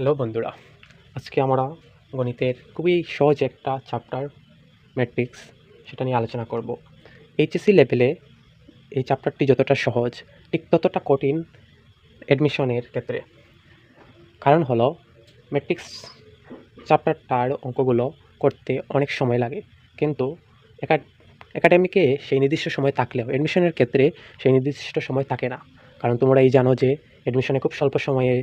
Hello বন্ধুরা, আজকে আমরা গণিতের খুবই সহজ একটা চ্যাপ্টার ম্যাট্রিক্স সেটা নিয়ে আলোচনা করব। এইচএসসি লেভেলে এই চ্যাপ্টারটি যতটা সহজ, ঠিক ততটা কঠিন অ্যাডমিশনের ক্ষেত্রে। কারণ হলো ম্যাট্রিক্স চ্যাপ্টারটার অঙ্কগুলো করতে অনেক সময় লাগে। কিন্তু একাডেমিকে সেই নির্দিষ্ট সময় থাকলেও অ্যাডমিশনের ক্ষেত্রে সেই নির্দিষ্ট সময় থাকে না। কারণ তোমরা এই জানো যে অ্যাডমিশনে খুব স্বল্প সময়ে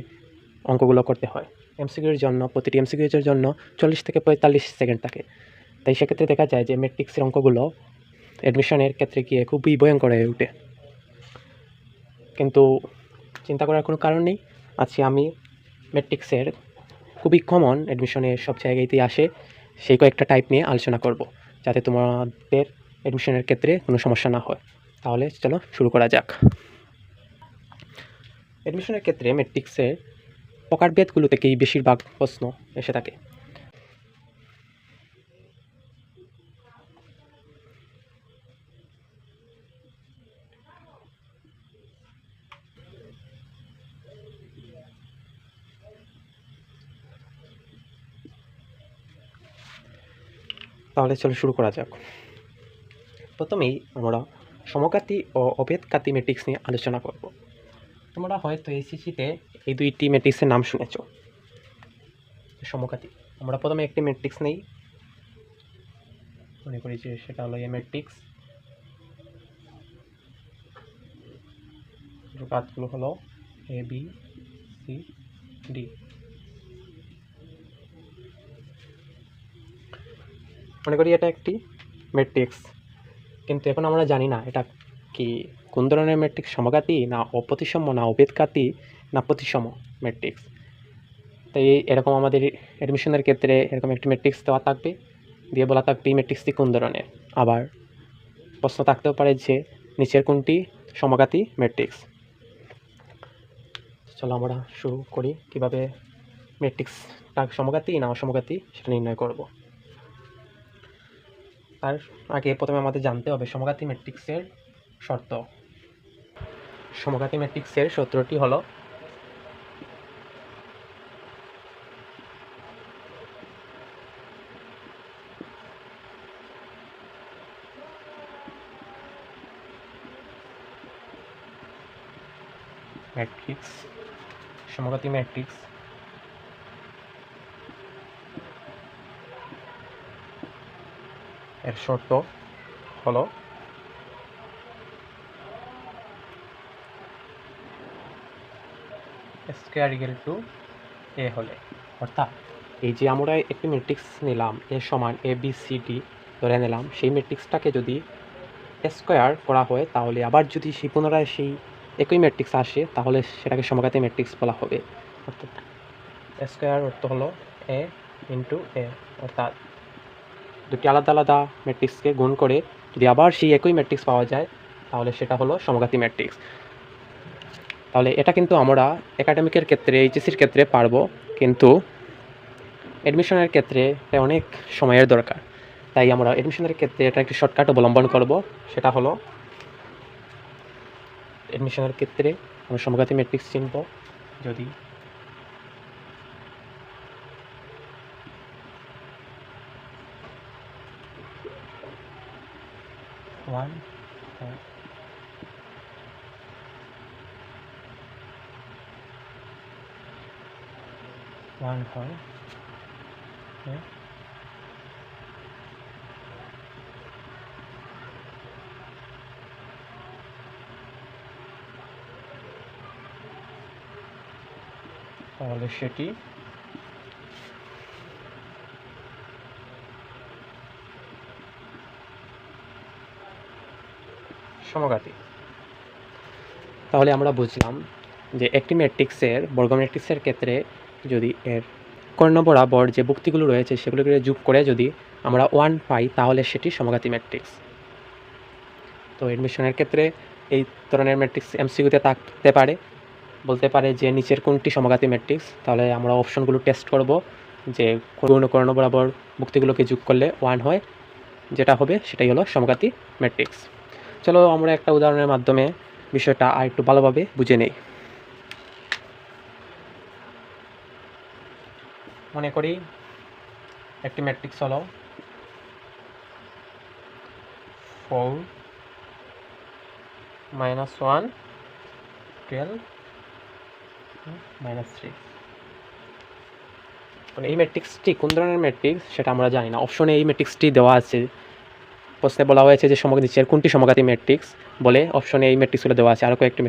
অঙ্কগুলো করতে হয়। এমসিকিউর জন্য, প্রতিটি এমসিকিউর জন্য চল্লিশ থেকে পঁয়তাল্লিশ সেকেন্ড থাকে। তাই সেক্ষেত্রে দেখা যায় যে ম্যাট্রিক্সের অঙ্কগুলো অ্যাডমিশনের ক্ষেত্রে গিয়ে খুবই ভয়ঙ্কর হয়ে ওঠে। কিন্তু চিন্তা করার কোনো কারণ নেই। আজকে আমি ম্যাট্রিক্সের খুবই কমন অ্যাডমিশনের সব জায়গাতেই আসে। সেই কয়েকটা টাইপ নিয়ে আলোচনা করব, যাতে তোমাদের অ্যাডমিশনের ক্ষেত্রে কোনো সমস্যা না হয়। তাহলে চলো শুরু করা যাক। অ্যাডমিশনের ক্ষেত্রে ম্যাট্রিক্সের প্রকারভেদগুলো থেকেই বেশিরভাগ প্রশ্ন এসে থাকে। তাহলে চলো শুরু করা যাক। প্রথমেই আমরা সমকাতি ও অভেদকাতি ম্যাট্রিক্স নিয়ে আলোচনা করব। তোমরা হয়তো এসিসিতে এই দুইটি ম্যাট্রিক্সের নাম শুনেছ? সমকাতি। আমরা প্রথমে একটি ম্যাট্রিক্স নেই। মনে করি যে সেটা হলো এ ম্যাট্রিক্স কাজগুলো হলো এ বি সি ডি মনে করি এটা একটি ম্যাট্রিক্স কিন্তু এখন আমরা জানি না এটা কি কোন ধরনের ম্যাট্রিক্স সমঘাতী না অপ্রতিসম না অভেদঘাতী না প্রতিসম ম্যাট্রিক্স তাই এরকম আমাদের অ্যাডমিশনের ক্ষেত্রে এরকম একটি ম্যাট্রিক্স দেওয়া থাকবে। দিয়ে বলা থাকবে এই ম্যাট্রিক্সটি কোন ধরনের? আবার প্রশ্ন থাকতেও পারে যে নিচের কোনটি সমঘাতী ম্যাট্রিক্স চলো আমরা শুরু করি, কীভাবে ম্যাট্রিক্সটা সমঘাতী না অসমঘাতী সেটা নির্ণয় করব। তার আগে প্রথমে আমাদের জানতে হবে সমঘাতী ম্যাট্রিক্সের শর্ত। সমঘাতী ম্যাট্রিক্সের সূত্রটি হলো ম্যাট্রিক্স সমঘাতী ম্যাট্রিক্স এর শর্ত হলো স্কোয়ার ইকুয়াল টু এ হলে। অর্থাৎ এই যে আমরা একটি ম্যাট্রিক্স নিলাম এ সমান এ বি সি ডি ধরে নিলাম, সেই ম্যাট্রিক্সটাকে যদি স্কোয়ার করা হয়, তাহলে আবার যদি সেই পুনরায় সেই একই ম্যাট্রিক্স আসে, তাহলে সেটাকে সমঘাতী ম্যাট্রিক্স বলা হবে। অর্থাৎ স্কোয়ার অর্থ হলো এ ইন্টু এ অর্থাৎ দুটি আলাদা আলাদা ম্যাট্রিক্সকে গুণ করে যদি আবার সেই একই ম্যাট্রিক্স পাওয়া যায়, তাহলে সেটা হলো সমঘাতী ম্যাট্রিক্স তাহলে এটা কিন্তু আমরা একাডেমিকের ক্ষেত্রে এইচএসির ক্ষেত্রে পারব, কিন্তু অ্যাডমিশনের ক্ষেত্রে এটা অনেক সময়ের দরকার। তাই আমরা অ্যাডমিশনের ক্ষেত্রে এটা একটি শর্টকাট অবলম্বন করব, সেটা হলো অ্যাডমিশনের ক্ষেত্রে আমরা সমঘাতী ম্যাট্রিক্স চিনব। যদি ওয়ান ওয়ান হয় তাহলে সেটি সমঘাতী তাহলে আমরা বুঝলাম যে একটি ম্যাট্রিক্সের, বর্গ ম্যাট্রিক্সের ক্ষেত্রে যদি এর কর্ণ বরাবর যে ভুক্তিগুলো রয়েছে সেগুলোকে যোগ করে যদি আমরা ওয়ান পাই, তাহলে সেটি সমঘাতী ম্যাট্রিক্স। তো অ্যাডমিশনের ক্ষেত্রে এই ধরনের ম্যাট্রিক্স এমসিকিউতে থাকতে পারে। বলতে পারে যে নিচের কোনটি সমঘাতী ম্যাট্রিক্স তাহলে আমরা অপশনগুলো টেস্ট করব, যে কোন কর্ণ বরাবর মুক্তিগুলোকে যোগ করলে ওয়ান হয়, যেটা হবে সেটাই হলো সমঘাতী ম্যাট্রিক্স চলো আমরা একটা উদাহরণের মাধ্যমে বিষয়টা আর একটু ভালোভাবে বুঝে নেই। মনে করি একটি ম্যাট্রিক্স হলো four minus one twelve minus three. মানে এই ম্যাট্রিক্সটি কোন ধরনের ম্যাট্রিক্স সেটা আমরা জানি না। অপশনে এই ম্যাট্রিক্সটি দেওয়া আছে। প্রশ্নে বলা হয়েছে যে সমগ্র নিচের কোনটি সমঘাতী ম্যাট্রিক্স বলে অপশনে এই ম্যাট্রিক্সগুলো দেওয়া আছে। আরও কয়েকটি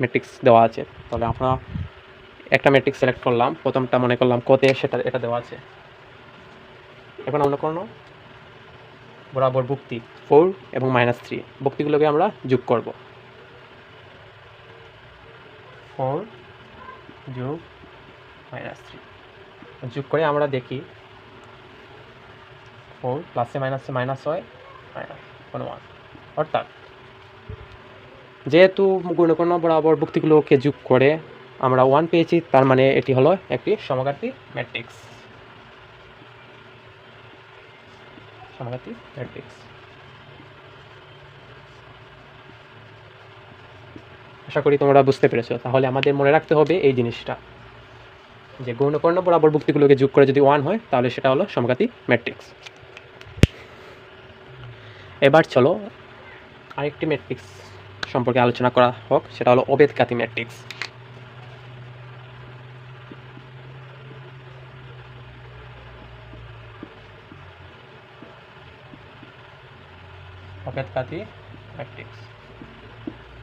ম্যাট্রিক্স দেওয়া আছে। তাহলে আমরা একটা ম্যাট্রিক্স সিলেক্ট করলাম। প্রথমটা মনে করলাম কতে সেটা, এটা দেওয়া আছে। এখন আমরা কোনো বরাবর ভুক্তি ফোর এবং মাইনাস থ্রি ভুক্তিগুলোকে আমরা যোগ করব। ফোর যোগ মাইনাস থ্রি। যোগ করে আমরা দেখি ফোর প্লাসে মাইনাসে মাইনাস হয় মাইনাস কোনো ওয়ান অর্থাৎ যেহেতু গুণকর্ণ বরাবর ভুক্তিগুলোকে যোগ করে আমরা ওয়ান পেয়েছি, তার মানে এটি হলো একটি সমঘাতী ম্যাট্রিক্স সমঘাতী ম্যাট্রিক্স আশা করি তোমরা বুঝতে পেরেছ। তাহলে আমাদের মনে রাখতে হবে এই জিনিসটা। যে গৌণকর্ণ বরাবর ভুক্তিগুলোকে যোগ করে যদি ওয়ান হয়, তাহলে সেটা হলো সমঘাতী ম্যাট্রিক্স এবার চলো আরেকটি ম্যাট্রিক্স সম্পর্কে আলোচনা করা হোক, সেটা হলো অবেদকাতি ম্যাট্রিক্স অবেদকাতি ম্যাট্রিক্স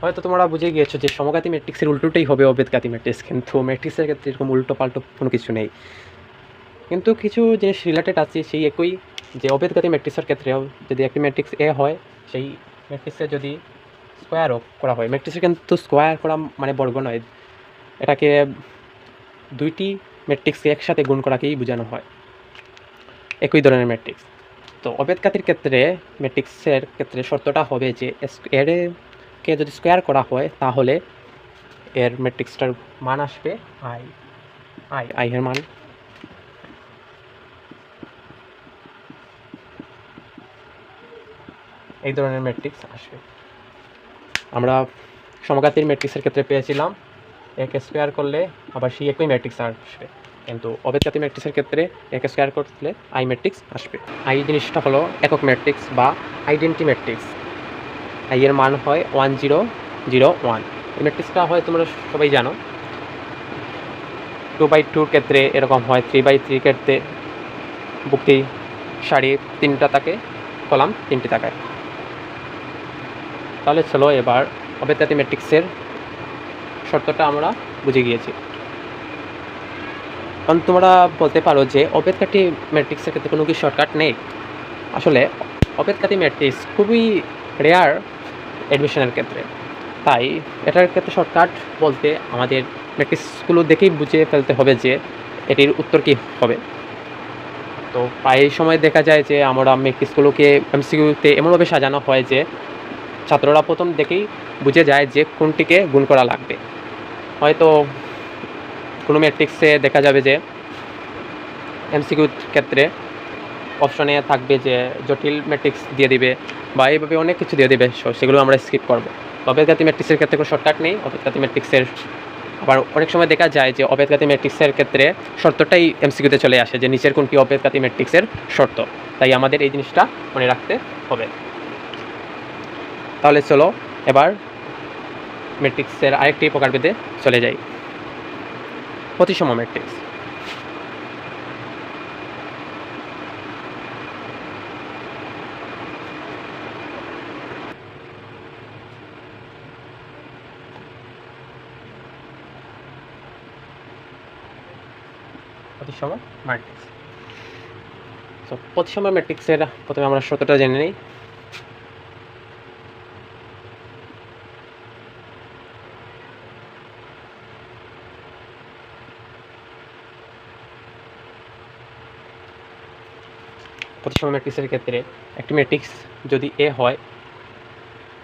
হয়তো তোমরা বুঝে গিয়েছো যে সমঘাতী ম্যাট্রিক্সের উল্টোটাই হবে অবেদকাতি ম্যাট্রিক্স, কিন্তু ম্যাট্রিক্সের ক্ষেত্রে এরকম উল্টো পাল্টো কোনো কিছু নেই। কিন্তু কিছু জিনিস রিলেটেড আছে সেই একই, যে অবেদকাতি ম্যাট্রিক্সের ক্ষেত্রেও যদি একটি ম্যাট্রিক্স এ হয়, সেই ম্যাট্রিক্সে যদি স্কোয়ারও করা হয়, ম্যাট্রিক্সে কিন্তু স্কোয়ার করা মানে বর্গ নয়। এটাকে দুইটি ম্যাট্রিক্সকে একসাথে গুণ করাকেই বোঝানো হয়। একই ধরনের ম্যাট্রিক্স। তো অবেদকাতির ক্ষেত্রে ম্যাট্রিক্সের ক্ষেত্রে শর্তটা হবে যে এর কে যদি স্কোয়ার করা হয়, তাহলে এর ম্যাট্রিক্সটার মান আসবে আই আই আই এর মান। এই ধরনের ম্যাট্রিক্স আসবে। আমরা সমঘাতীর ম্যাট্রিক্সের ক্ষেত্রে পেয়েছিলাম একে স্কোয়ার করলে আবার সেই একই ম্যাট্রিক্স আসবে। কিন্তু অবেদকাতি ম্যাট্রিক্সের ক্ষেত্রে একে স্কোয়ার করলে আই ম্যাট্রিক্স আসবে। আই জিনিসটা হলো একক ম্যাট্রিক্স বা আইডেন্টি ম্যাট্রিক্স এর মান হয় ওয়ান জিরো জিরো ওয়ান এই ম্যাট্রিক্সটা হয়, তোমরা সবাই জানো। টু বাই টুর ক্ষেত্রে এরকম হয় থ্রি বাই থ্রি ক্ষেত্রে বুকটি সারি তিনটা থাকে, কলাম তিনটি তাকায় তাহলে চলো এবার অবেদাতি ম্যাট্রিক্সের শর্তটা আমরা বুঝে গিয়েছি। কারণ তোমরা বলতে পারো যে অবেদকাটি ম্যাট্রিক্সের ক্ষেত্রে কোনো কি শর্টকাট নেই। আসলে অবেদকাটি ম্যাট্রিক্স খুবই রেয়ার অ্যাডমিশনের ক্ষেত্রে। তাই এটার ক্ষেত্রে শর্টকাট বলতে আমাদের ম্যাট্রিক্সগুলো দেখেই বুঝে ফেলতে হবে যে এটির উত্তর কী হবে। তো প্রায় সময় দেখা যায় যে আমরা ম্যাট্রিক্সগুলোকে এমসিকিউতে এমনভাবে সাজানো হয় যে ছাত্ররা প্রথম দেখেই বুঝে যায় যে কোনটিকে গুণ করা লাগবে। হয়তো কোনো ম্যাট্রিক্সে দেখা যাবে যে এমসিকিউর ক্ষেত্রে অপশনে থাকবে যে জটিল ম্যাট্রিক্স দিয়ে দিবে বা এইভাবে অনেক কিছু দিয়ে দিবে। সেগুলো আমরা স্কিপ করব। অবেদগাতি ম্যাট্রিক্সের ক্ষেত্রে কোনো শর্টকাট নেই। অবেদগাতি ম্যাট্রিক্সের আবার অনেক সময় দেখা যায় যে অবেদগাতি ম্যাট্রিক্সের ক্ষেত্রে শর্তটাই এমসিকিউতে চলে আসে যে নিচের কোনটি অবেদগাতি ম্যাট্রিক্সের শর্ত। তাই আমাদের এই জিনিসটা মনে রাখতে হবে। তাহলে চলো এবার ম্যাট্রিক্সের আরেকটি প্রকারভেদে চলে যাই। প্রতিসম ম্যাট্রিক্স প্রতিসম ম্যাট্রিক্স তো প্রতিসম ম্যাট্রিক্সের প্রথমে আমরা শর্তটা জেনে নিই। প্রতিসম ম্যাট্রিক্সের ক্ষেত্রে একটি ম্যাট্রিক্স যদি এ হয়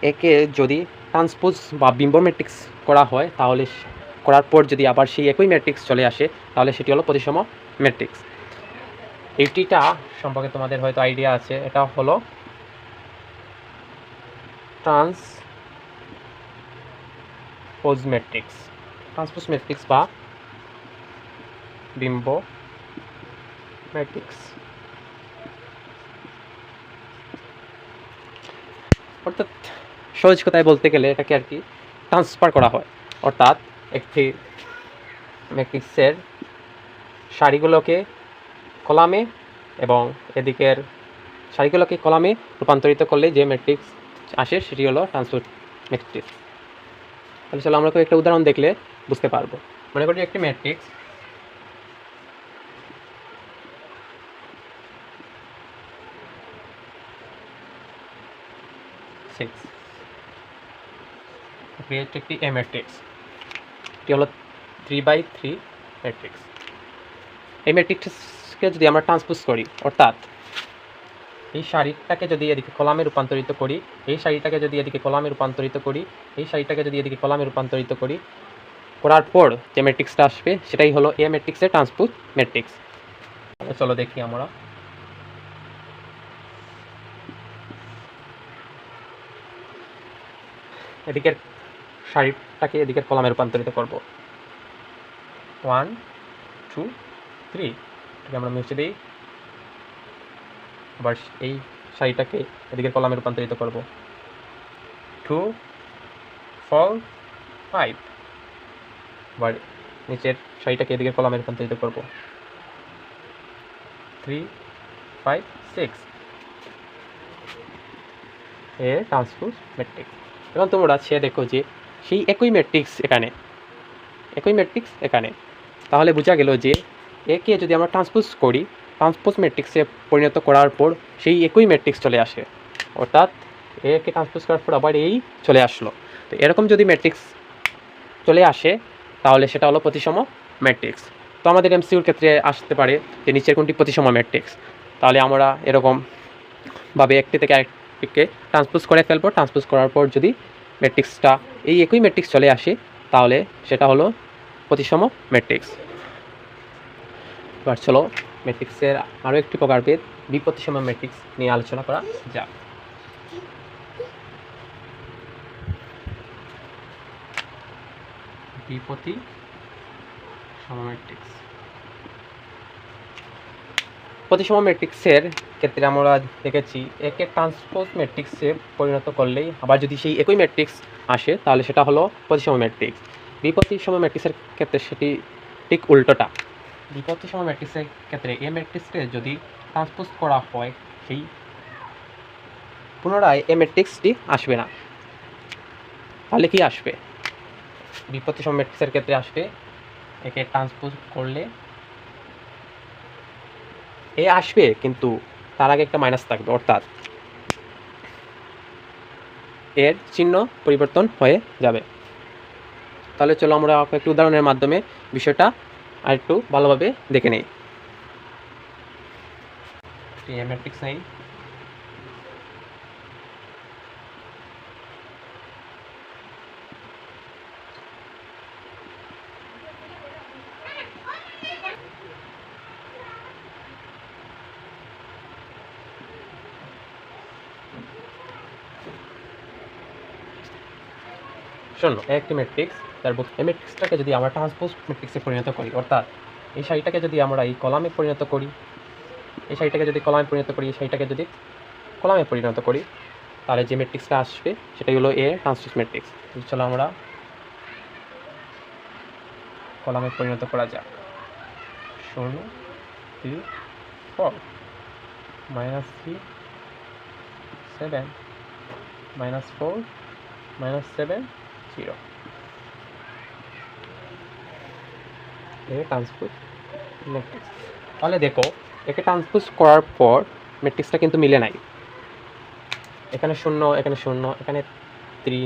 একে যদি ট্রান্সপোজ বা বিম্ব ম্যাট্রিক্স করা হয় তাহলে করার পর যদি আবার সেই একই ম্যাট্রিক্স চলে আসে তাহলে সেটি হলো প্রতিসম ম্যাট্রিক্স এইটিটা সম্পর্কে তোমাদের হয়তো আইডিয়া আছে। এটা হলো transpose matrix transpose matrix বা বিম্ব ম্যাট্রিক্স অর্থাৎ সহজ কথায় বলতে গেলে এটাকে আর কি ট্রান্সফার করা হয়। অর্থাৎ একটি ম্যাট্রিক্সের সারিগুলোকে কলামে এবং এদিকের সারিগুলোকে কলামে রূপান্তরিত করলে যে ম্যাট্রিক্স আসে সেটি হলো ট্রান্সপোর্ট ম্যাট্রিক্স তাহলে চলো আমরা একটা উদাহরণ দেখলে বুঝতে পারব। মনে করি একটি ম্যাট্রিক্স একটি এ ম্যাট্রিক্স এটি হলো থ্রি বাই থ্রি ম্যাট্রিক্স এই ম্যাট্রিক্সকে যদি আমরা ট্রান্সপোজ করি, অর্থাৎ এই শাড়িটাকে যদি এদিকে কলামে রূপান্তরিত করি, এই শাড়িটাকে যদি এদিকে কলামে রূপান্তরিত করি, এই শাড়িটাকে যদি এদিকে কলামে রূপান্তরিত করি, করার পর যে ম্যাট্রিক্সটা আসবে, সেটাই হলো এ ম্যাট্রিক্সের ট্রান্সপোজ ম্যাট্রিক্স চলো দেখি আমরা। এদিকের শাড়িটাকে এদিকের কলামে রূপান্তরিত করব। ওয়ান টু থ্রি, এটাকে আমরা মুছে দিই। আবার এই শাড়িটাকে এদিকের কলামে রূপান্তরিত করব। Two, four, five. আবার নিচের শাড়িটাকে এদিকের কলামে রূপান্তরিত করব। Three, five, six. A transpose matrix. এখন তোমরা সে দেখো যে সেই একই ম্যাট্রিক্স এখানে। একই ম্যাট্রিক্স এখানে। তাহলে বোঝা গেল যে একে যদি আমরা ট্রান্সপোজ করি ট্রান্সপোজ ম্যাট্রিক্সে পরিণত করার পর সেই একই ম্যাট্রিক্স চলে আসে। অর্থাৎ একে ট্রান্সপোজ করার পর আবার এই চলে আসলো। তো এরকম যদি ম্যাট্রিক্স চলে আসে, তাহলে সেটা হলো প্রতিসম ম্যাট্রিক্স তো আমাদের এমসিউর ক্ষেত্রে আসতে পারে যে নিচের কোনটি প্রতিসম ম্যাট্রিক্স তাহলে আমরা এরকমভাবে একটি থেকে আরেকটিকে ট্রান্সপোজ করে ফেলব। ট্রান্সপোজ করার পর যদি ম্যাট্রিক্সটা এই একই ম্যাট্রিক্স চলে আসে, তাহলে সেটা হলো প্রতিসম ম্যাট্রিক্স এবার চলো ম্যাট্রিক্সের আরও একটি প্রকারভেদ বিপ্রতিসম ম্যাট্রিক্স নিয়ে আলোচনা করা যাক। বিপতি ম্যাট্রিক্স। প্রতিসম ম্যাট্রিক্সের ক্ষেত্রে আমরা দেখেছি একে ট্রান্সপোজ ম্যাট্রিক্সে পরিণত করলেই, আবার যদি সেই একই ম্যাট্রিক্স আসে, তাহলে সেটা হলো প্রতিসম ম্যাট্রিক্স। বিপতিসম ম্যাট্রিক্সের ক্ষেত্রে সেটি ঠিক উল্টোটা। বিপতিসম ম্যাট্রিক্সের ক্ষেত্রে এ ম্যাট্রিক্সকে যদি ট্রান্সপোজ করা হয়, সেই পুনরায় এ ম্যাট্রিক্সটি আসবে না। তাহলে কি আসবে? বিপতিসম ম্যাট্রিক্সের ক্ষেত্রে আসবে, একে ট্রান্সপোজ করলে এ আসবে, কিন্তু তার আগে একটা মাইনাস থাকবে, অর্থাৎ এর চিহ্ন পরিবর্তন হয়ে যাবে। তাহলে চলো আমরা একটি উদাহরণের মাধ্যমে বিষয়টা আর একটু ভালোভাবে দেখে নেই। ম্যাট্রিক্স নেই শোনো এ একটি ম্যাট্রিক্স তারপর এই ম্যাট্রিক্সটাকে যদি আমরা ট্রান্সপোজ ম্যাট্রিক্সে পরিণত করি, অর্থাৎ এই শাড়িটাকে যদি আমরা এই কলামে পরিণত করি, এই শাড়িটাকে যদি কলামে পরিণত করি, এই শাড়িটাকে যদি কলামে পরিণত করি, তাহলে যে ম্যাট্রিক্সটা আসবে, সেটাই হলো এ ট্রান্সপোজ ম্যাট্রিক্স চলো আমরা কলামে পরিণত করা যাক। শূন্য three four minus three seven minus four minus seven zero transpose matrix তাহলে দেখো একে ট্রান্সপোজ করার পর ম্যাট্রিক্সটা কিন্তু মিলে নাই এখানে শূন্য এখানে শূন্য এখানে থ্রি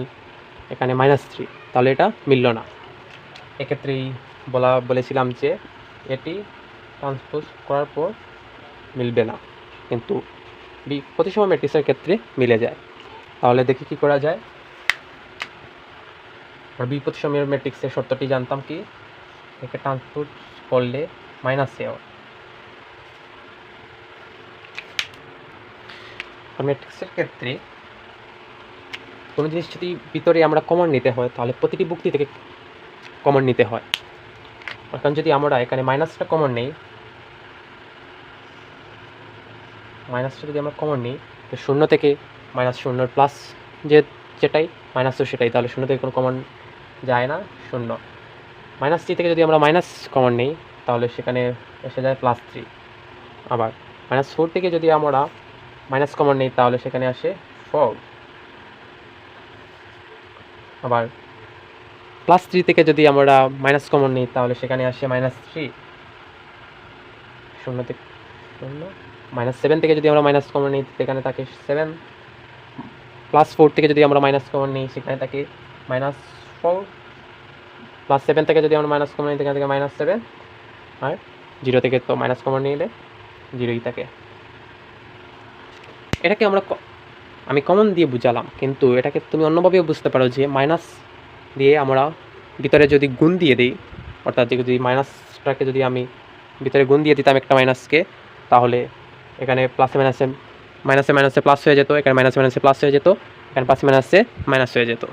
এখানে মাইনাস থ্রি তাহলে এটা মিলল না এক্ষেত্রেই বলা বলেছিলাম যে এটি ট্রান্সপোজ করার পর মিলবে না কিন্তু বি প্রতিসম ম্যাট্রিক্সের ক্ষেত্রে মিলে যায় তাহলে দেখি কি করা যায় আর বিপদসময়ের ম্যাট্রিক্সের শর্তটি জানতাম কি? একে ট্রান্সপোজ করলে মাইনাস এ ম্যাট্রিক্সের ক্ষেত্রে কোনো জিনিস যদি ভিতরে আমরা কমন নিতে হয়, তাহলে প্রতিটি বুক্তি থেকে কমন নিতে হয়। এখন যদি আমরা এখানে মাইনাসটা কমন নেই মাইনাসটা যদি আমরা কমন নিই, তো শূন্য থেকে মাইনাস শূন্যর প্লাস যে যেটাই মাইনাস তো সেটাই, তাহলে শূন্য থেকে কোনো কমন যায় না, শূন্য। মাইনাস থ্রি থেকে যদি আমরা মাইনাস কমন নিই, তাহলে সেখানে এসে যায় প্লাস থ্রি আবার মাইনাস ফোর থেকে যদি আমরা মাইনাস কমন নিই, তাহলে সেখানে আসে ফোর আবার প্লাস থ্রি থেকে যদি আমরা মাইনাস কমন নিই, তাহলে সেখানে আসে মাইনাস থ্রি শূন্য থেকে শূন্য। মাইনাস সেভেন থেকে যদি আমরা মাইনাস কমন নিই, সেখানে থাকে সেভেন প্লাস ফোর থেকে যদি আমরা মাইনাস কমন নিই, সেখানে থাকে মাইনাস ফোর প্লাস সেভেন থেকে যদি আমরা মাইনাস কমন নিই থেকে মাইনাস সেভেন আর জিরো থেকে তো মাইনাস কমন নিলে জিরোই থাকে। এটাকে আমরা আমি কমন দিয়ে বুঝালাম, কিন্তু এটাকে তুমি অন্যভাবেও বুঝতে পারো যে মাইনাস দিয়ে আমরা ভিতরে যদি গুণ দিয়ে দিই, অর্থাৎ যদি মাইনাসটাকে যদি আমি ভিতরে গুণ দিয়ে দিতাম একটা মাইনাসকে তাহলে এখানে প্লাসে মাইনাসে মাইনাসে মাইনাসে প্লাস হয়ে যেত, এখানে মাইনাসে মাইনাসে প্লাস হয়ে যেত, এখানে প্লাসে মাইনাসে মাইনাস হয়ে যেত।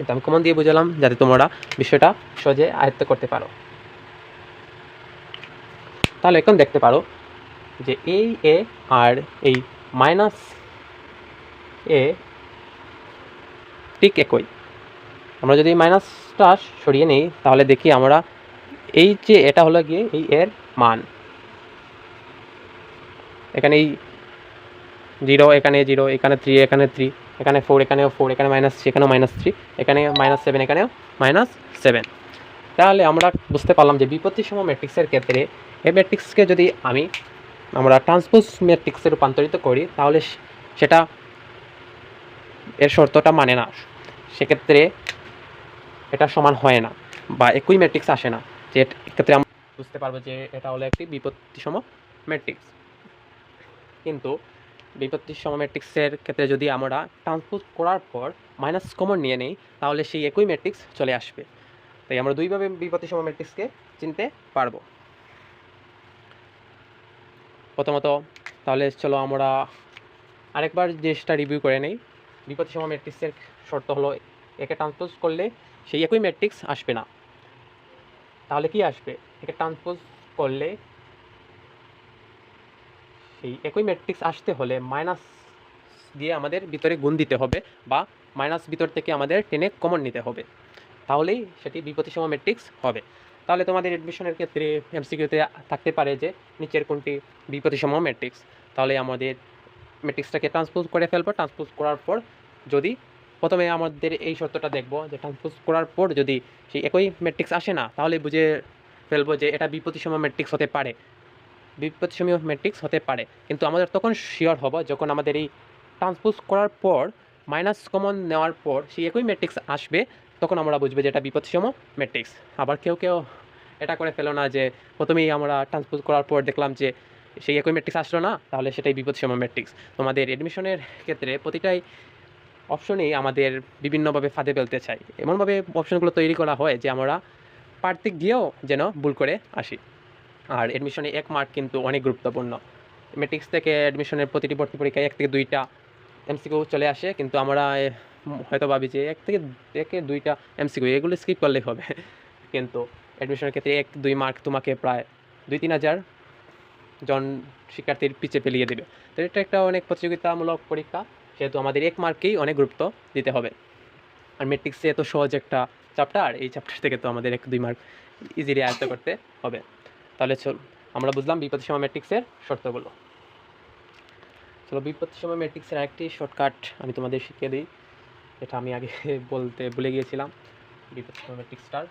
কিন্তু আমি কমন দিয়ে বুঝালাম যাতে তোমরা বিষয়টা সহজে আয়ত্ত করতে পারো। তাহলে এখন দেখতে পারো যে এই এ আর এই মাইনাস এ ঠিক একই। আমরা যদি মাইনাসটা সরিয়ে নিই, তাহলে দেখি আমরা এই যে এটা হলো গিয়ে এই এর মান। এখানে এই জিরো এখানে জিরো এখানে থ্রি এখানে থ্রি এখানে ফোর এখানেও ফোর এখানে মাইনাস থ্রি এখানেও মাইনাস থ্রি এখানে মাইনাস সেভেন এখানেও মাইনাস সেভেন তাহলে আমরা বুঝতে পারলাম যে বিপত্তি সম ম্যাট্রিক্সের ক্ষেত্রে এই ম্যাট্রিক্সকে যদি আমি, আমরা ট্রান্সপোজ ম্যাট্রিক্সে রূপান্তরিত করি, তাহলে সেটা এর শর্তটা মানে না। সেক্ষেত্রে এটা সমান হয় না বা একই ম্যাট্রিক্স আসে না। যে এক্ষেত্রে আমরা বুঝতে পারব যে এটা হলো একটি বিপত্তিসম ম্যাট্রিক্স কিন্তু বিপত্তিসম ম্যাট্রিক্সের ক্ষেত্রে যদি আমরা ট্রান্সপোজ করার পর মাইনাস কমন নিয়ে নেই, তাহলে সেই একই ম্যাট্রিক্স চলে আসবে। তাই আমরা দুইভাবে বিপত্তিসম ম্যাট্রিক্সকে চিনতে পারব। প্রথমত, তাহলে চলো আমরা আরেকবার জিনিসটা রিভিউ করে নেই। বিপত্তিসম ম্যাট্রিক্সের শর্ত হলো, একে ট্রান্সপোজ করলে সেই একই ম্যাট্রিক্স আসবে না। তাহলে কি আসবে? একে ট্রান্সপোজ করলে সেই একই ম্যাট্রিক্স আসতে হলে মাইনাস দিয়ে আমাদের ভিতরে গুণ দিতে হবে বা মাইনাস ভিতর থেকে আমাদের টেনে কমন নিতে হবে। তাহলেই সেটি বিপত্তিসম ম্যাট্রিক্স হবে। তাহলে তোমাদের অ্যাডমিশনের ক্ষেত্রে এমসিকিউতে থাকতে পারে যে নিচের কোনটি বিপত্তিসম ম্যাট্রিক্স তাহলে আমাদের ম্যাট্রিক্সটাকে ট্রান্সপোজ করে ফেলব। ট্রান্সপোজ করার পর যদি প্রথমে আমাদের এই শর্তটা দেখব যে ট্রান্সপোজ করার পর যদি সেই একই ম্যাট্রিক্স আসে না, তাহলে বুঝে ফেলব যে এটা বিপত্তিসম ম্যাট্রিক্স হতে পারে। বিপত্তিসমীয় ম্যাট্রিক্স হতে পারে। কিন্তু আমাদের তখন শিওর হব যখন আমাদের এই ট্রান্সপোজ করার পর মাইনাস কমন নেওয়ার পর সেই একই ম্যাট্রিক্স আসবে, তখন আমরা বুঝব যে এটা বিপত্তিসম ম্যাট্রিক্স আবার কেউ কেউ এটা করে ফেলো না যে প্রথমেই আমরা ট্রান্সপোজ করার পর দেখলাম যে সেই একই ম্যাট্রিক্স আসলো না, তাহলে সেটাই বিপত্তিসম ম্যাট্রিক্স তোমাদের অ্যাডমিশনের ক্ষেত্রে প্রতিটাই অপশনেই আমাদের বিভিন্নভাবে ফাঁদে ফেলতে চাই। এমনভাবে অপশনগুলো তৈরি করা হয় যে আমরা পার্থিক দিয়েও যেন ভুল করে আসি। আর অ্যাডমিশনে এক মার্ক কিন্তু অনেক গুরুত্বপূর্ণ। ম্যাট্রিক্স থেকে অ্যাডমিশনের প্রতিটি ভর্তি পরীক্ষায় এক থেকে দুইটা এমসিকিউ চলে আসে, কিন্তু আমরা হয়তো ভাবি যে এক থেকে, একে দুইটা এমসিকিউ এগুলো স্কিপ করলেই হবে। কিন্তু অ্যাডমিশনের ক্ষেত্রে এক, দুই মার্ক তোমাকে প্রায় দুই, তিন হাজার জন শিক্ষার্থীর পিছে ফেলিয়ে দেবে। তো এটা একটা অনেক প্রতিযোগিতামূলক পরীক্ষা, সেহেতু আমাদের এক মার্কেই অনেক গুরুত্ব দিতে হবে। আর ম্যাট্রিক্সে এত সহজ একটা চ্যাপ্টার এই চ্যাপ্টার থেকে তো আমাদের এক, দুই মার্ক ইজিলি আয়ত্ত করতে হবে। তাহলে চল, আমরা বুঝলাম বিপদ সময় ম্যাট্রিক্সের শর্তগুলো চলো বিপদ সময় ম্যাট্রিক্সের আরেকটি শর্টকাট আমি তোমাদের শিখিয়ে দিই। এটা আমি আগে বলতে ভুলে গিয়েছিলাম বিপদ সময় ম্যাট্রিক্সটার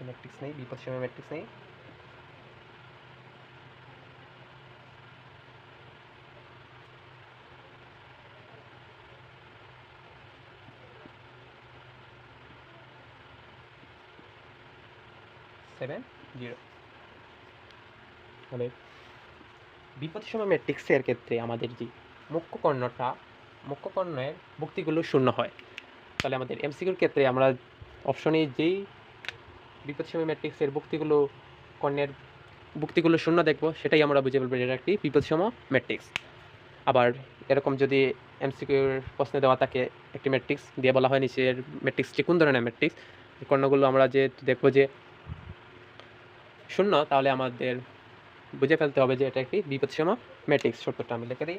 ম্যাট্রিক্স নেই ম্যাট্রিক্স নেই। সেভেন জিরো মানে বিপত্তি সময় ম্যাট্রিক্সের ক্ষেত্রে আমাদের যে মুখ্য কর্ণটা, মুখ্য কর্ণের শূন্য হয়। তাহলে আমাদের এমসিকিউর ক্ষেত্রে আমরা অপশনে যেই বিপত্তি সময় ম্যাট্রিক্সের ভুক্তিগুলো, কর্ণের ভুক্তিগুলো শূন্য দেখব, সেটাই আমরা বুঝে বলব এটা একটি বিপত্তি সময় ম্যাট্রিক্স আবার এরকম যদি এমসিকিউর প্রশ্নে দেওয়া থাকে, একটি ম্যাট্রিক্স দিয়ে বলা হয় নিচের ম্যাট্রিক্সটি কোন ধরনের ম্যাট্রিক্স কর্ণগুলো আমরা যে দেখব যে শূন্য, তাহলে আমাদের বুঝে ফেলতে হবে যে এটা একটি বিপদসীমা ম্যাট্রিক্স। সত্যটা আমি লিখে দিই।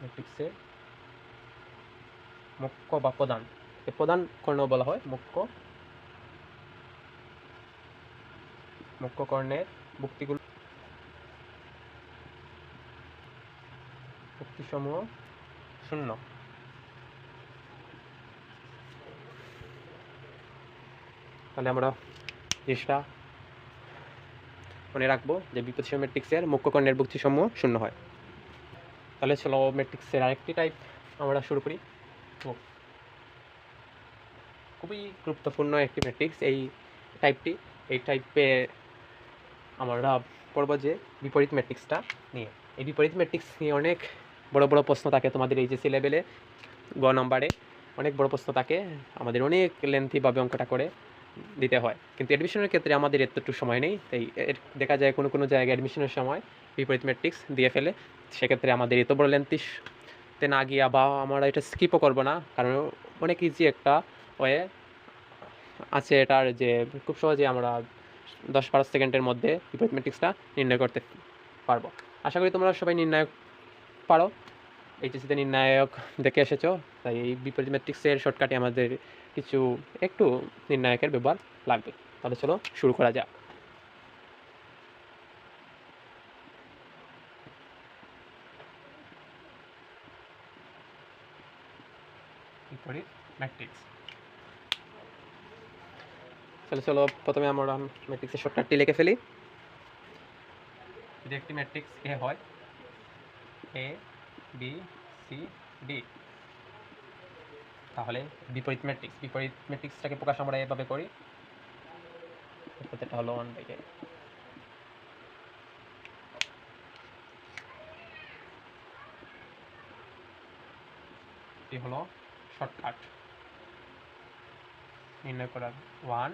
ম্যাট্রিক্সের মুখ্য বা প্রধান। প্রধান কর্ণ বলা হয়, মুখ্য। মুখ্য কর্ণের মুক্তিগুলো মুক্তিসমূহ শূন্য। তাহলে আমরা জিনিসটা মনে রাখব যে বিপদসীমা ম্যাট্রিক্সের মুখ্য কর্ণের মুক্তিসমূহ শূন্য হয়। তাহলে চলো ম্যাট্রিক্সের আরেকটি টাইপ আমরা শুরু করি। খুবই গুরুত্বপূর্ণ একটি ম্যাট্রিক্স এই টাইপটি এই টাইপে আমরা পড়ব যে বিপরীত ম্যাট্রিক্সটা নিয়ে। এই বিপরীত ম্যাট্রিক্স নিয়ে অনেক বড় বড় প্রশ্ন থাকে তোমাদের এই যে লেভেলে গ নম্বরে অনেক বড় প্রশ্ন থাকে, আমাদের অনেক লেন্থিভাবে অঙ্কটা করে দিতে হয়। কিন্তু অ্যাডমিশনের ক্ষেত্রে আমাদের এতটুকু সময় নেই, তাই দেখা যায় কোনো কোনো জায়গায় অ্যাডমিশনের সময় বিপরীত ম্যাট্রিক্স দিয়ে ফেলে, সেক্ষেত্রে আমাদের এত বড় লেন্থি তে না গিয়া বা আমরা এটা স্কিপও করব না, কারণ অনেক ইজি একটা ওয়ে আছে এটার যে খুব সহজে আমরা দশ বারো সেকেন্ডের মধ্যে বিপরীত ম্যাট্রিক্সটা নির্ণয় করতে পারব। আশা করি তোমরা সবাই নির্ণায়ক পারো। এইচএসিতে নির্ণায়ক দেখে এসেছ, তাই এই বিপরীত ম্যাট্রিক্সের শর্টকাটে আমাদের কিছু একটু নির্ণায়কের ব্যবহার লাগবে। তাহলে চলো শুরু করা যাক। বিপরীত চলো চলো প্রথমে আমরা ম্যাট্রিক্সের শর্টকাটটি লিখে ফেলি। যদি একটি ম্যাট্রিক্স এ হয় এ বি সি ডি তাহলে বিপরীত ম্যাট্রিক্স বিপরীত ম্যাট্রিক্সটাকে প্রকাশ আমরা এভাবে করি। প্রত্যেকটা হলো ওয়ান এ এটি হলো শর্টকাট নির্ণয় করার ওয়ান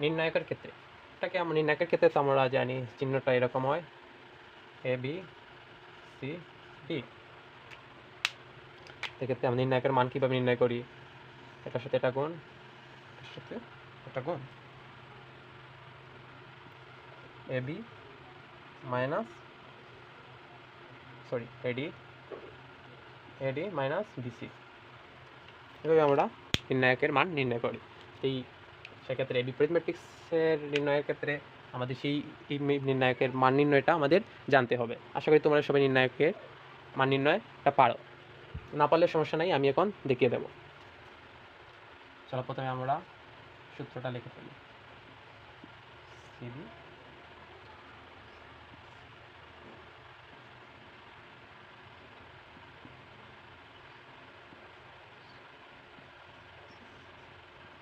নির্ণায়কের ক্ষেত্রে। এটাকে আমরা নির্ণায়কের ক্ষেত্রে তো আমরা জানি চিহ্নটা এরকম হয়। এ বি সি ডি সেক্ষেত্রে আমরা নির্ণায়কের মান কীভাবে নির্ণয় করি। এটার সাথে এটা গুণ, এটার সাথে এটা গুণ। A B minus, sorry AD AD minus BC এভাবে আমরা নির্ণায়কের মান নির্ণয় করি। এই সেক্ষেত্রে বিপরীত ম্যাট্রিক্সের নির্ণয়ের ক্ষেত্রে আমাদের সেই নির্ণায়কের মান নির্ণয়টা আমাদের জানতে হবে। আশা করি তোমরা সবাই নির্ণায়কের মান নির্ণয়টা পারো। না পারলে সমস্যা নাই, আমি এখন দেখিয়ে দেবো। চলো প্রথমে আমরা সূত্রটা লিখে ফেলি।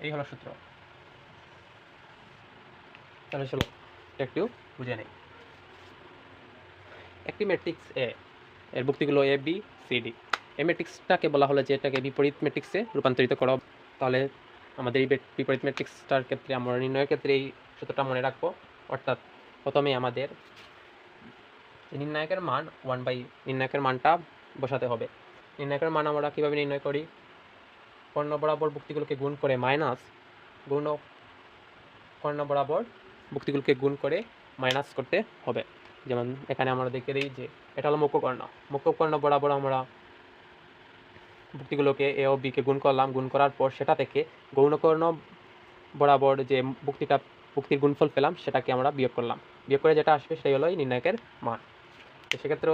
এই হলো সূত্র। তাহলে চলো একটু বুঝে নেই। একটি ম্যাট্রিক্স এ এর ভুক্তিগুলো এ বি সি ডি এই ম্যাট্রিক্সটাকে বলা হলো যে এটাকে বিপরীত ম্যাট্রিক্সে রূপান্তরিত করা। তাহলে আমাদের এই বিপরীত ম্যাট্রিক্সটার ক্ষেত্রে আমরা নির্ণয়ের ক্ষেত্রে এই সূত্রটা মনে রাখব। অর্থাৎ প্রথমে আমাদের নির্ণায়কের মান ওয়ান বাই নির্ণায়কের মানটা বসাতে হবে। নির্ণায়কের মান আমরা কীভাবে নির্ণয় করি? কর্ণ বরাবর ভুক্তিগুলোকে গুণ করে মাইনাস গুণ কর্ণ বরাবর ভুক্তিগুলোকে গুণ করে মাইনাস করতে হবে। যেমন এখানে আমরা দেখে দিই যে এটা হলো মুখ্য কর্ণ মুখ্য কর্ণ বরাবর আমরা ভুক্তিগুলোকে এ ও বিকে গুণ করলাম। গুণ করার পর সেটা থেকে গৌণকর্ণ বরাবর যে ভুক্তিটা ভুক্তির গুণফল পেলাম, সেটাকে আমরা বিয়োগ করলাম। বিয়োগ করে যেটা আসবে সেই হলো নির্ণায়কের মান। তো সেক্ষেত্রে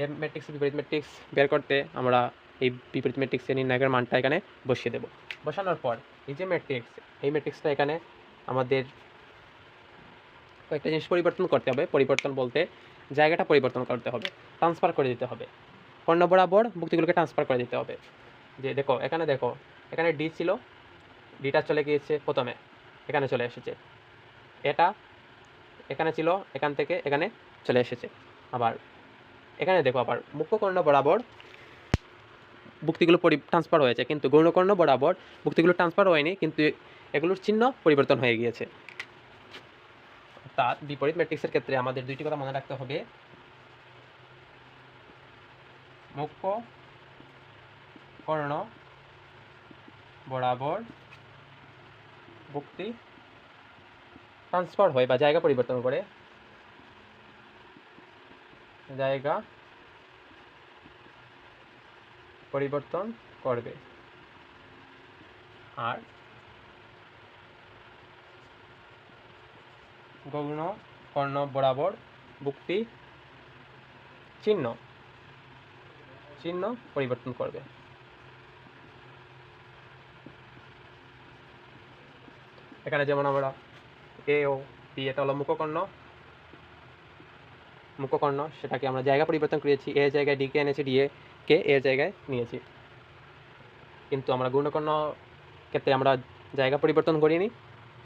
এ ম্যাট্রিক্স বিপরীত ম্যাট্রিক্স বের করতে আমরা এই বিপরীত ম্যাট্রিক্সের নির্ণায়কের মানটা এখানে বসিয়ে দেবো। বসানোর পর এই যে ম্যাট্রিক্স এই ম্যাট্রিক্সটা এখানে আমাদের কয়েকটা জিনিস পরিবর্তন করতে হবে। পরিবর্তন বলতে জায়গাটা পরিবর্তন করতে হবে। ট্রান্সফার করে দিতে হবে। কর্ণ বরাবর ভুক্তিগুলোকে ট্রান্সফার করে দিতে হবে। যে দেখো, এখানে দেখো, এখানে ডি ছিল ডিটা চলে গিয়েছে প্রথমে, এখানে চলে এসেছে। এটা এখানে ছিল, এখান থেকে এখানে চলে এসেছে। আবার এখানে দেখো, আবার মুখ্য কর্ণ বরাবর ভুক্তিগুলো পরি ট্রান্সফার হয়েছে। কিন্তু গৌণকর্ণ বরাবর ভুক্তিগুলো ট্রান্সফার হয়নি, কিন্তু এগুলোর চিহ্ন পরিবর্তন হয়ে গিয়েছে। অর্থাৎ বিপরীত ম্যাট্রিক্সের ক্ষেত্রে আমাদের দুইটি কথা মনে রাখতে হবে। মুখ্য কর্ণ, বরাবর ভুক্তি ট্রান্সফার হয় বা জায়গা পরিবর্তন করে। জায়গা পরিবর্তন করবে। আর গৌণ, কর্ণ, বরাবর, ভুক্তি, চিহ্ন। চিহ্ন পরিবর্তন করবে। এখানে যেমন আমরা এ, ও, বি এটা হলো মুখকর্ণ। মুখকর্ণ, সেটাকে আমরা জায়গা পরিবর্তন করেছি। এ জায়গায় ডিকে এনেছি ডিএ কে, এ জায়গায় নিয়েছি। কিন্তু আমরা গুণকর্ণ ক্ষেত্রে আমরা জায়গা পরিবর্তন করিনি।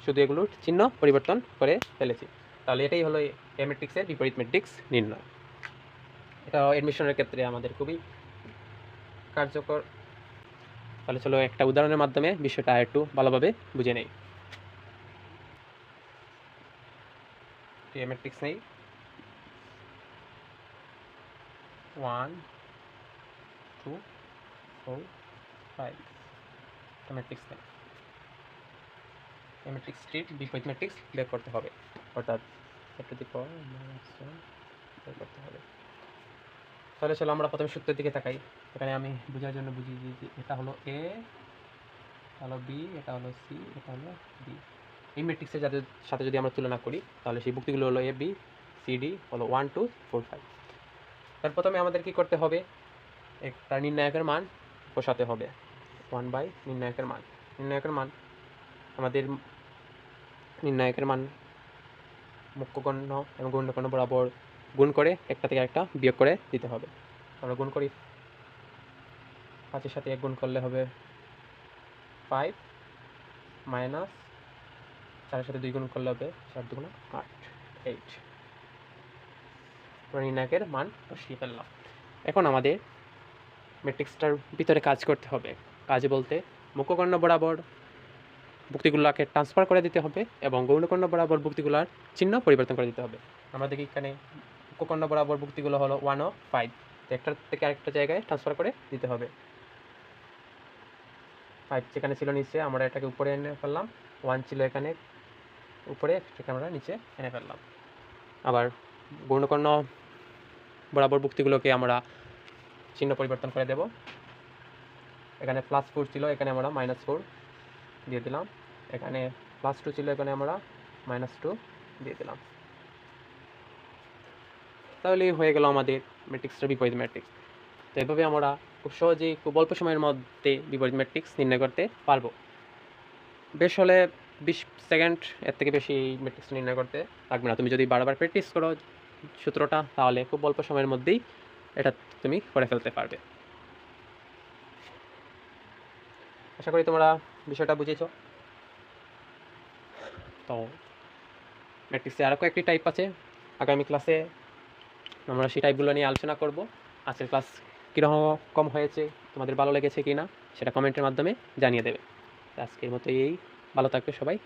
শুধু এগুলোর চিহ্ন পরিবর্তন করে ফেলেছি। তাহলে এটাই হলো এ ম্যাট্রিক্সের বিপরীত ম্যাট্রিক্স নির্ণয়। এটা অ্যাডমিশনের ক্ষেত্রে আমাদের খুবই কার্যকর। তাহলে চলো একটা উদাহরণের মাধ্যমে বিষয়টা একটু ভালোভাবে বুঝে নেই। এ ম্যাট্রিক্স নেই। One two four five matrix নেই। এই ম্যাট্রিক্সটির বিপরীত ম্যাট্রিক্স বের করতে হবে। অর্থাৎ করতে হবে। তাহলে চলো আমরা প্রথমে সূত্রের দিকে তাকাই। এখানে আমি বোঝার জন্য বুঝি যে এটা হলো এ হলো বি এটা হলো সি এটা হলো ডি এই ম্যাট্রিক্সের যাদের সাথে যদি আমরা তুলনা করি, তাহলে সেই ভুক্তিগুলো হলো এ বি সি ডি হলো ওয়ান টু ফোর ফাইভ তার প্রথমে আমাদের কি করতে হবে? একটা নির্ণায়কের মান বসাতে হবে। ওয়ান বাই নির্ণায়কের মান। নির্ণায়কের মান আমাদের নির্ণায়কের মান মুখ্যগণ্য এবং গণ্যগণ্য বরাবর গুণ করে একটা থেকে একটা বিয়োগ করে দিতে হবে। আমরা গুণ করি পাঁচের সাথে এক গুণ করলে হবে ফাইভ মাইনাস চারের সাথে দুই গুণ করলে হবে চার দুগুণ আট এইট আমরা নির্ণায়কের মান বসিয়ে ফেললাম। এখন আমাদের ম্যাট্রিক্সটার ভিতরে কাজ করতে হবে। কাজ বলতে মুখ্যকর্ণ বরাবর ভুক্তিগুলোকে ট্রান্সফার করে দিতে হবে এবং গৌণকর্ণ বরাবর ভুক্তিগুলোর চিহ্ন পরিবর্তন করে দিতে হবে। আমরা দেখি এখানে মুখ্যকর্ণ বরাবর ভুক্তিগুলো হলো ওয়ান ও ফাইভ একটা থেকে আরেকটা জায়গায় ট্রান্সফার করে দিতে হবে। ফাইভ যেখানে ছিল নিচে, আমরা এটাকে উপরে এনে ফেললাম। ওয়ান ছিল এখানে, উপরে এটাকে আমরা নিচে এনে ফেললাম। আবার গৌণকর্ণ বরাবর ভুক্তিগুলোকে আমরা চিহ্ন পরিবর্তন করে দেব। এখানে প্লাস ফোর ছিল, এখানে আমরা মাইনাস ফোর দিয়ে দিলাম। এখানে প্লাস টু ছিল, এখানে আমরা মাইনাস টু দিয়ে দিলাম। তাহলে হয়ে গেল আমাদের ম্যাট্রিক্সটার বিপরীত ম্যাট্রিক্স তো এভাবে আমরা খুব সহজেই খুব অল্প সময়ের মধ্যে বিপরীত ম্যাট্রিক্স নির্ণয় করতে পারব। বেশ হলে বিশ সেকেন্ড এর থেকে বেশি এই ম্যাট্রিক্স নির্ণয় করতে লাগবে না। তুমি যদি বারবার প্র্যাকটিস করো সূত্রটা, তাহলে খুব অল্প সময়ের মধ্যেই এটা তুমি করে ফেলতে পারবে। আশা করি তোমরা বিষয়টা বুঝেছ। তো ম্যাট্রিক্সে আরও কয়েকটি টাইপ আছে। আগামী ক্লাসে আমরা সেই টাইপগুলো নিয়ে আলোচনা করব। আজকের ক্লাস কীরকম কম হয়েছে, তোমাদের ভালো লেগেছে কি না সেটা কমেন্টের মাধ্যমে জানিয়ে দেবে। আজকের মতো এই, ভালো থাকবে সবাই।